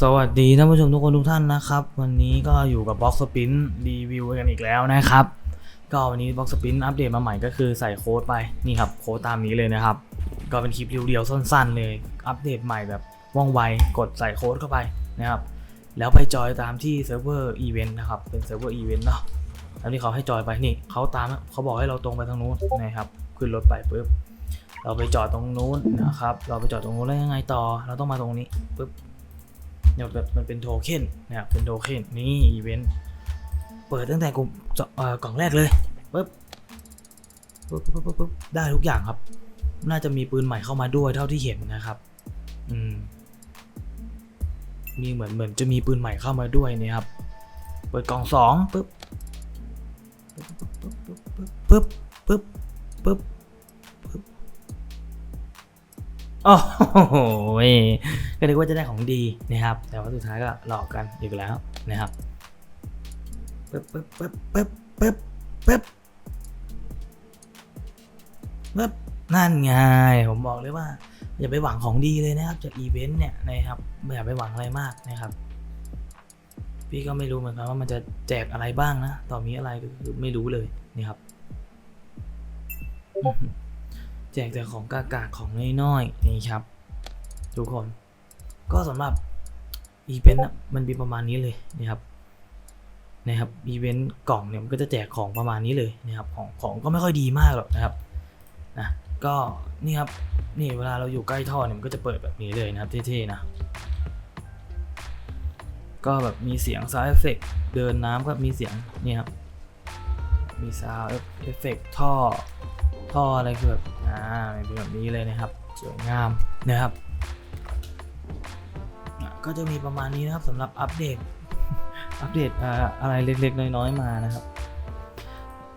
สวัสดีท่านผู้ชมทุกคนทุกท่านนะครับ วันนี้ก็อยู่กับ Box Sprint รีวิวกันอีกแล้วนะครับ ก็วันนี้ Box Sprint อัปเดตมาใหม่ก็คือใส่โค้ดไปนี่ครับโค้ดตามนี้เลยนะครับ ก็เป็นคลิปเดียวๆสั้น ๆ เลย อัปเดตใหม่แบบว่องไวกดใส่โค้ดเข้าไปนะครับ แล้วไปจอยตามที่เซิร์ฟเวอร์อีเวนต์นะครับเป็นเซิร์ฟเวอร์อีเวนต์เนาะแล้วที่เขาให้จอยไปนี่เขาตามเขาบอกให้เราตรงไปทางนู้นนะครับขึ้นรถไปปุ๊บเราไปจอดตรงนู้นนะครับ เราไปจอดตรงนู้นแล้วยังไงต่อ เราต้องมาตรงนี้ปุ๊บ เนี่ยแบบมันเป็นโทเค็นนะครับเป็นโทเค็นนี่อีเวนต์เปิดตั้งแต่กลุ่มกล่องแรกเลยปึ๊บปึ๊บปึ๊บปึ๊บได้ทุกอย่างครับ น่าจะมีปืนใหม่เข้ามาด้วยเท่าที่เห็นนะครับ อืมมีเหมือนเหมือนจะมีปืนใหม่เข้ามาด้วยเนี่ยครับ เปิดกล่องสองปึ๊บปึ๊บปึ๊บปึ๊บปึ๊บ โอ้โหก็นึกว่าจะได้ของดีนะครับ แต่ว่าสุดท้ายก็หลอกกันอีกแล้วนะครับปึ๊บปึ๊บปึ๊บปึ๊บปึ๊บปึ๊บปึ๊บนั่นไง ผมบอกเลยว่า อย่าไปหวังของดีเลยนะครับ จากอีเวนต์เนี่ยนะครับอย่าไปหวังอะไรมากนะครับ พี่ก็ไม่รู้เหมือนกันว่ามันจะแจกอะไรบ้างนะ ต่อมีอะไรก็คือไม่รู้เลยนี่ครับ แจกแต่ของกากาของน้อยๆนี่ครับทุกคน ก็สำหรับอีเวนต์มันมีประมาณนี้เลยนะครับนะครับอีเวนต์กล่องเนี่ยมันก็จะแจกของประมาณนี้เลยนะครับของของก็ไม่ค่อยดีมากหรอกนะครับนะก็นี่ครับนี่เวลาเราอยู่ใกล้ท่อเนี่ยมันก็จะเปิดแบบนี้เลยนะครับเท่ๆนะก็แบบมีเสียงซาวเอฟเฟกเดินน้ำก็มีเสียงนี่ครับมีซาวเอฟเฟกท่อท่ออะไรคือแบบ อ่าเป็นแบบนี้เลยนะครับ สวยงามนะครับ ก็จะมีประมาณนี้นะครับสำหรับอัปเดต อัปเดตอ่าอะไรเล็ก ๆ น้อย ๆ มานะครับ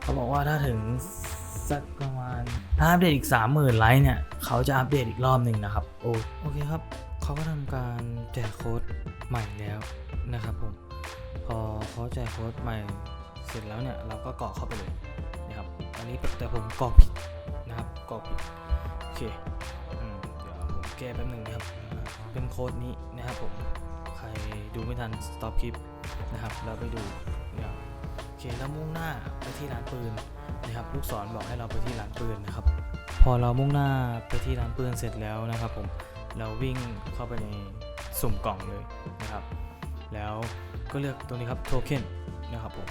เขาบอกว่าถ้าถึงสักประมาณถ้าอัปเดตอีก 30,000ไลค์เนี่ย เขาจะอัปเดตอีกรอบหนึ่งนะครับ โอโอเคครับ เขาก็ทำการแจกโค้ดใหม่แล้วนะครับผมพอเขาแจกโค้ดใหม่เสร็จแล้วเนี่ย เราก็กรอกเข้าไปเลยนะครับ อันนี้แต่ผมกรอกผิด นะครับกรอกผิดโอเคอเดี๋ยวผมแก้แป๊บหนึงนะครับ เป็นโค้ดนี้นะครับผม ใครดูไม่ทัน stop คลิปนะครับแล้วไปดูนะครับโอเคแล้วมุ่งหน้าไปที่ร้านปืนนะครับลูกศรบอกให้เราไปที่ร้านปืนนะครับ พอเรามุ่งหน้าไปที่ร้านปืนเสร็จแล้วนะครับ ผมเราวิ่งเข้าไปในสุ่มกล่องเลยนะครับ แล้วก็เลือกตรงนี้ครับโทเค็นนะครับผม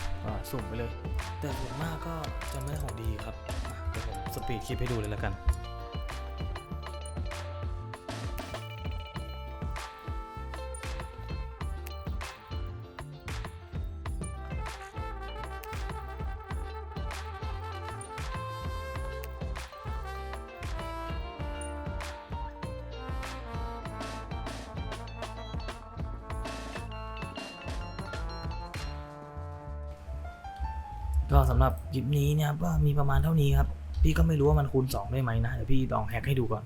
สุ่มไปเลย แต่ส่วนมากก็จะไม่ได้ของดีครับ สปีดคลิปให้ดูเลยแล้วกัน ก็สำหรับคลิปนี้เนี่ยครับก็มีประมาณเท่านี้ครับ พี่ก็ไม่รู้ว่ามันคูณ 2 ได้ไหมนะเดี๋ยวพี่ลองแฮกให้ดูก่อน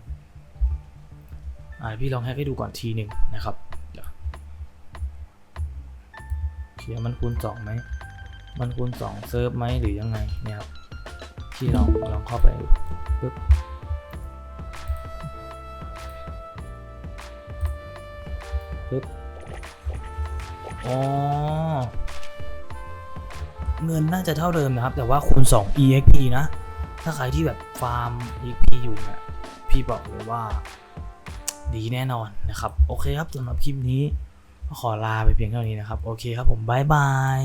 อ่าพี่ลองแฮกให้ดูก่อนทีหนึ่งนะครับเดี๋ยวเขียนมันคูณ2ไหมมันคูณ2เซิร์ฟไหมหรือยังไงเนี่ยครับพี่ลองลองเข้าไปปึ๊บปึ๊บอ๋อเงินน่าจะเท่าเดิมนะครับ แต่ว่าคูณ 2 exp นะ ถ้าใครที่แบบฟาร์ม exp อยู่เนี่ยพี่บอกเลยว่าดีแน่นอนนะครับ โอเคครับสำหรับคลิปนี้ ขอลาไปเพียงเท่านี้นะครับ โอเคครับผมบายบาย